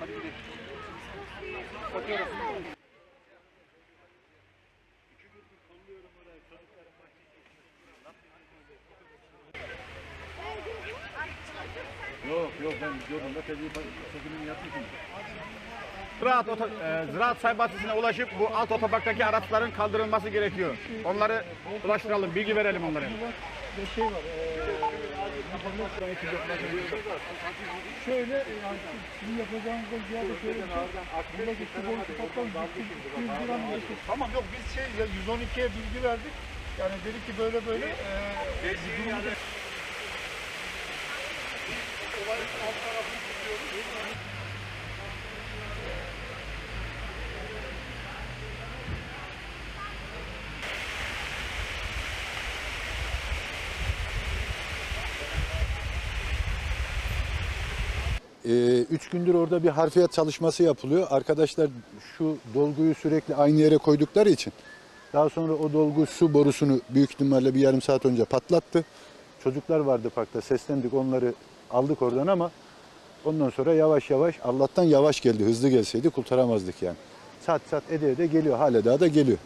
Hadi gidelim. Fotoğraf. Yok yok ben gördüm da çekimini yapmışım. Ziraat, e, Ziraat Sayın ulaşıp bu alt otobaktaki araçların kaldırılması gerekiyor. Onları ulaştıralım, bilgi verelim onlara. Bir şey var. E, Şöyle yani sizin yapacağınızdan ziyade şöyle bir şey. Buradaki su borusu patlamış. 100 gram geçti. Tamam yok biz şey ya 112'ye bilgi verdik. Yani dedik ki böyle böyle e, bir durumu da E, üç gündür orada bir harfiyat çalışması yapılıyor. Arkadaşlar şu dolguyu sürekli aynı yere koydukları için daha sonra o dolgu su borusunu büyük ihtimalle bir yarım saat önce patlattı. Çocuklar vardı parkta seslendik onları aldık oradan ama ondan sonra yavaş yavaş Allah'tan yavaş geldi hızlı gelseydi kurtaramazdık yani. Sat sat ede ede geliyor hala daha da geliyor.